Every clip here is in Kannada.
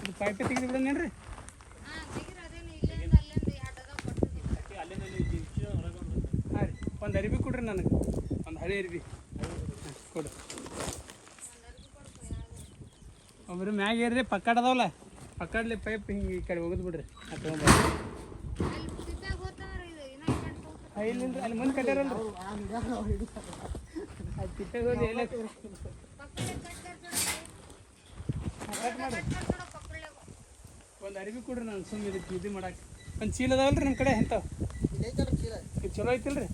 ಇದು ಪೈಪೆ ತೆಗೆದು ಬಿಡೋಣೇನ್ರಿ ಹಾಂ ರೀ ಒಂದು ಅರಿವಿ ಕೊಡ್ರಿ ನನಗೆ ಒಂದು ಹಳೆ ಅರಿವಿ ಹಾಂ, ಕೊಡು ಒಬ್ರು ಮ್ಯಾಗ ಏರ್ರಿ ಪಕ್ಕಡ ಅದಾವಲ್ಲ ಪಕ್ಕಡ್ಲಿ ಪೈಪ್ ಹಿಂಗೆ ಈ ಕಡೆ ಒಗದು ಬಿಡ್ರಿ ಅದು ಇಲ್ಲಿಲ್ರಿ ಅಲ್ಲಿ ಮುಂದೆ ಕಟ್ಟಾರಲ್ರಿ ಅದು ಎಲ್ಲ ಕಟ್ ಮಾಡಿ ಒಂದು ಅರಿವಿ ಕೊಡ್ರಿ ನಾನು ಸುಮ್ಮನೆ ಇದಕ್ಕೆ ಇದು ಮಾಡಕ್ಕೆ. ಒಂದು ಚೀಲ ಅದಾವಲ್ರಿ ನಮ್ಮ ಕಡೆ ಎಂಥವು? ಚಲೋ ಐತಿಲ್ರಿ?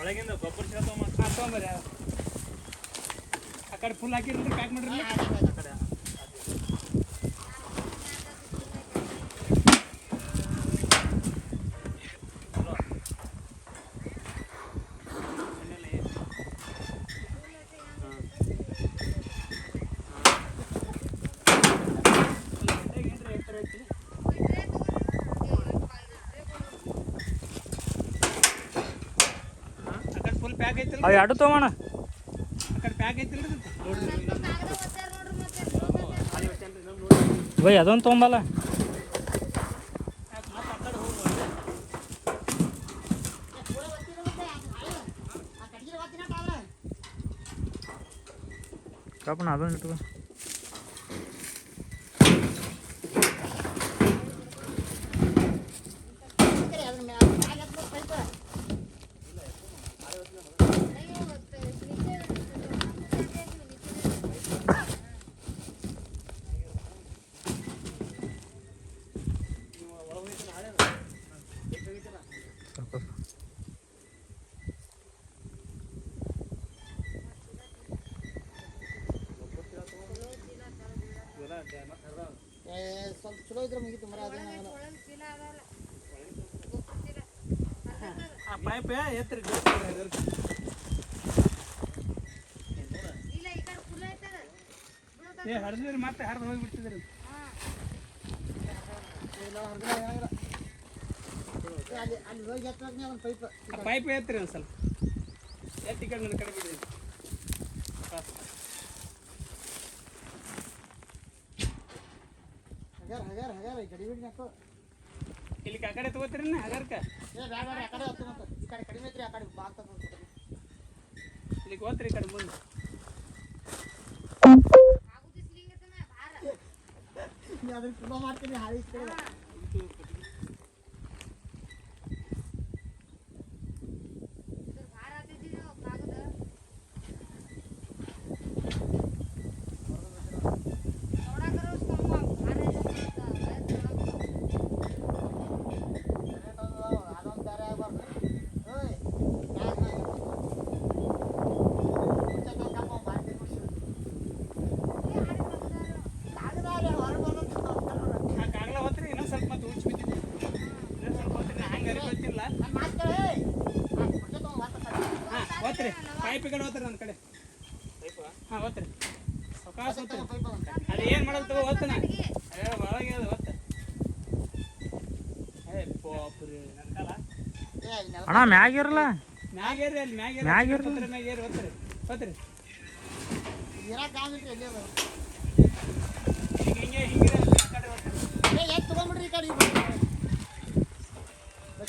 ಒಳಗಿಂದ ಗೊಬ್ಬರ ಚೀಲ ತೊಗೊಂಬರ್ರಿ ಆ- ಕಡೆ ಫುಲ್ ಹಾಕಿರಲ್ರಿ ಪ್ಯಾಕ್ ಮಾಡಿರಲಿ. ಅವು ಎರಡು ತೊಗೋಣ? ಬೈ ಅದೊಂದು ತೊಗೊಂಬಲ್ಲ. ಅದೊಂದು ಇಟ್ಕೋ ಸ್ವಲ್ಪ ಇದ್ರೆ ಮುಗೀತು ಮರ ಆ ಪೈಪ್ ಎತ್ತರಿ ಏ ಹರಿದ್ರಿ ಮತ್ತೆ, ಹರಿದು ಹೋಗಿಬಿಡ್ತಿದ್ರಿ. ಅಲ್ಲಿ ಅಲ್ಲಿ ಹೋಗಿ ಹತ್ತಿರನೇ ಒಂದು ಪೈಪ್ ಪೈಪ್ ಎತ್ತರಿ ಒಂದು ಸ್ವಲ್ಪ. ಎತ್ತಿ ಕಡೆ ಕಡೆ ಬಿಡ್ರಿ ಹಗಾರ ಹಗಾರ ಹಗಾರ ಈ ಬಿಡಿ ನಾಕು ಇಲ್ಲಿ ಆ ಕಡೆ ತಗೋತೀರಿ ಹಗರ್ಕ ಏ ಬ್ಯಾಡ ಬ್ಯಾಡ ಆ ಕಡೆ ಈ ಕಡೆ ಕಡಿಮೆ ಐತ್ರಿ ಆ ಕಡೆ ಬಾ ಅಂತ ನೋಡ್ಕೊಡ್ರಿ. ಇಲ್ಲಿಗೆ ಹೋತ್ರಿ ಈ ಕಡೆ ಮುಂದೆ. ಅದನ್ನ ಚಲೋ ಮಾಡ್ತೀನಿ ಹಾಳಿ ಕಡೆ ಮಾತಾಡ್ತಾರೆ ಹಾಂ ಹೋತ್ರಿ. ಪೈಪ್ ಈ ಕಡೆ ಹೋತ್ರಿ ನನ್ನ ಕಡೆ. ಹಾಂ ಹೋತ್ರಿ. ಪೈಪ್ ಅಂತ ಅದು ಏನು ಮಾಡೋದು ತಗೋ ಹೋಗ್ತಾನ ಏ ಒಳಗೆ ಅದು ಹೊತ್ತ ಏ ಪಾಪ್ರಿ ನನ್ನ ಕಾಲ ಅಣ್ಣ ಮ್ಯಾಗಿರಲ್ಲ ಮ್ಯಾಗೇರಿ ಅಲ್ಲಿ ಮ್ಯಾಗೇರಿ ಮ್ಯಾಗೇರಿ. ಮ್ಯಾಗೇರಿ ಮ್ಯಾಗೇರಿ ಹೋತ್ರಿ. ಹೋತ್ರಿ. ಇರಾಕ್ ಆಗಿಲ್ರಿ ಎಲ್ಲಿ ಅದು ಹಿಂಗೆ ಹಿಂಗೆ ಆ ಕಡೆ ಹೋತ್ರಿ. ಏ ಯಾಕೆ ತಗೊಂಡ್ಬಿಡ್ರಿ ಈ ಕಡೆ ಬಸ್ ಏನು ಮಾಡ ಹೋತ್ರಿ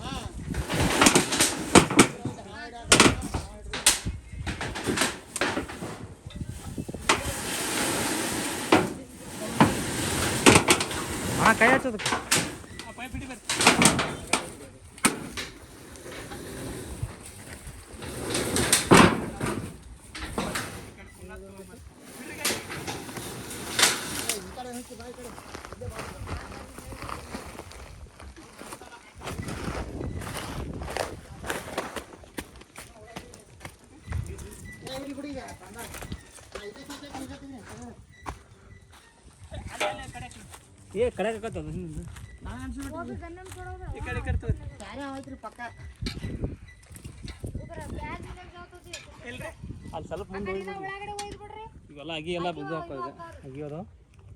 ಹಾಂ ಅಣ್ಣ ಕೈ ಹಚ್ಚೋದಕ್ಕೆ ಆ ಪೈಪ್ ಹಿಡಿ ಬರ್ರಿ ಈ ಕಡೆ ಹಚ್ಚಿ ಬಾ ಈ ಕಡೆ ಇಲ್ಲೇ ಬಾ. ಏ, ಬಿಡಿ, ಬಿಡಿ ಈಗ, ಬಂದ. ಆ, ಇದೇ ಸ್ವಲ್ಪ ನಿಂತ್ಕೊತೀನಿ, ತಗೋ. ಏ ಕಡೆ ಅನ್ಸ್ಬಿಟ್ಟು ಈ ಕಡೆ ಈ ಕಡೆ ಅಲ್ಲಿ ಸ್ವಲ್ಪ ಮುಂದೆ ಇವೆಲ್ಲ ಅಗಿ ಎಲ್ಲ ಬಿದ್ದು ಹಾಕೋದು ಅಗಿ ಅದಾವ.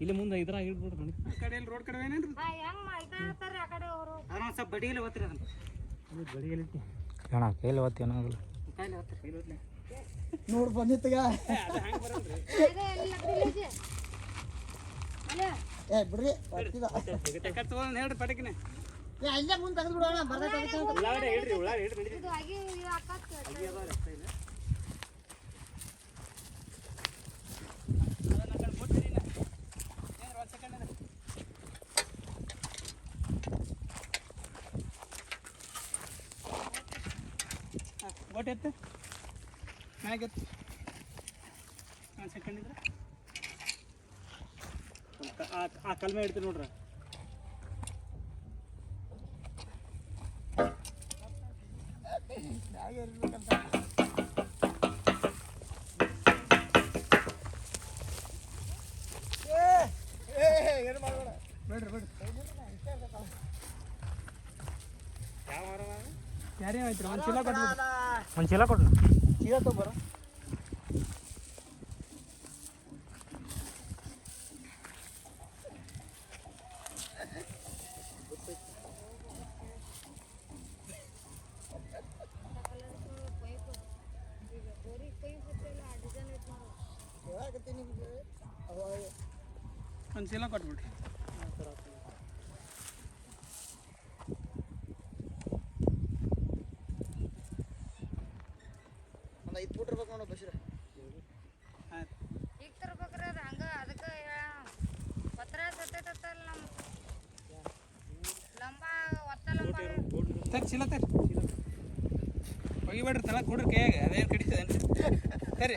ಇಲ್ಲಿ ಮುಂದೆ ಇದ್ರಾಗ ಇಟ್ಬಿಡ್ರಿ ನೋಡಿ. ಆ ಕಡೆಯಲ್ಲಿ ರೋಡ್ ಕಡೆ ಏನೇನ್ರಿ ಕಡೆ ಸ್ವಲ್ಪ ಬಡಿಗೆಲ್ಲ ಓದ್ತೀರಿ ಅದನ್ನ. ಅಣ್ಣ ಕೈಲಿ ಏನಾಗಲ್ಲ ಕೈಲಿ ಓದ್ಲೆ ನೋಡ್ ಬಂದಿತ್ತಗ. ಏ ಬಿಡ್ರಿ ಬರ್ತಿದ ಹೇಳ್ರಿ ಪಟಕಿನ. ಏ ಅಲ್ಲೇ ಮುಂದೆ ತೆಗೆದು ಬಿಡೋಣ ಬರ್ತೈತೆ ಉಳ್ಳಾಗಡ್ಡೆ ಹಿಡ್ರಿ ಉಳ್ಳಾಗಡ್ಡೆ ಹಿಡ್ರಿ ಇದು ಆಗಿ ಇದು ಹಾಕತ್ ಅದನ್ನ ಆ ಕಡೆ ಮುಟ್ಟಿರಿ ನಾ. ಏನ್ರಿ ಒಂದ್ second ಇರ್ರಿ. ಹಾ, ಬೋಟ್ ಎತ್ತು ಮ್ಯಾಗ ಎತ್ತು ಒಂದು ಸೆಕೆಂಡ್ ಇದ್ರೆ. ಆ ಕಲ್ಮೆ ಇಡ್ತೀನಿ ನೋಡ್ರಿ. ಯಾರೇ ಆಯ್ತು ಒಂದು ಚೀಲ ಕೊಟ್ಬಿಡ್ರಿ ಒಂದು ಚೀಲ ಕೊಡ್ರಿ ಚೀಲ ತೊಗೊಬರ. ಒಂದು ಚೀಲ ಕೊಟ್ಬಿಡ್ರಿ. ಒಂದು ಐದು ಫೂಟ್ ಇರ್ಬೇಕು ನೋಡು ಬಸ್ರ ಈಗ ತರ್ಬೇಕ್ರಿ ಅದು ಹಂಗೆ ಅದಕ್ಕೆ ಪತ್ರ ಸತ್ತೈತಲ್ಲ ನಮ್ಮ ಲಂಬ ಒತ್ತ ಲಂಬ ತರಿ ಚೀಲ ತರಿ. ಒಗಿಬೇಡ್ರಿ ತಳ ಕೊಡ್ರಿ ಕೈಯಾಗ ಅದೇನು ಕಡಿತದೇನ್ರಿ? ತರಿ.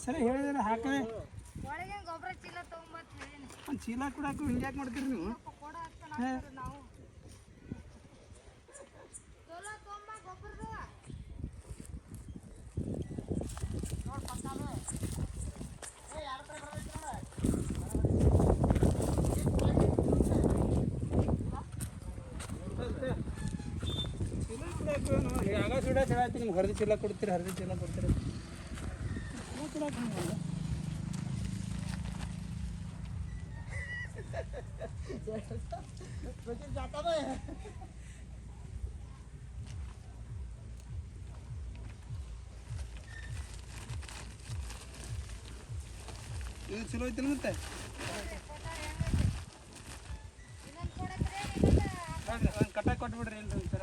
ಸರಿ ಹೇಳಿದ್ರೆ ಗೊಬ್ಬರ ಚೀಲ ಒಂದು ಚೀಲ ಕೂಡ ಹಿಂಗೆ ಯಾಕೆ ಮಾಡ್ತೀರಿ ನೀವು? ಚಲೋ ತೊಗೊಂಬ ಗೊಬ್ಬರದ. ಚೀಲ ಕೂಡ ಹಾಕು ನಾವು ಆಗ ಹೇಳತ್ತಿ ನಿಮ್ಗೆ ಹರಿದ ಚೀಲ ಕೊಡ್ತೀರಿ ಹರಿದ ಚೀಲ ಕೊಡ್ತೀರಿ? ಚೀಲ ಇದು ಚಲೋ ಐತಿಲ್ಲ ಮತ್ತೆ? ಕಟ್ಟಾಗಿ ಕೊಟ್ಬಿಡ್ರಿ ಇಲ್ಲ ಸರ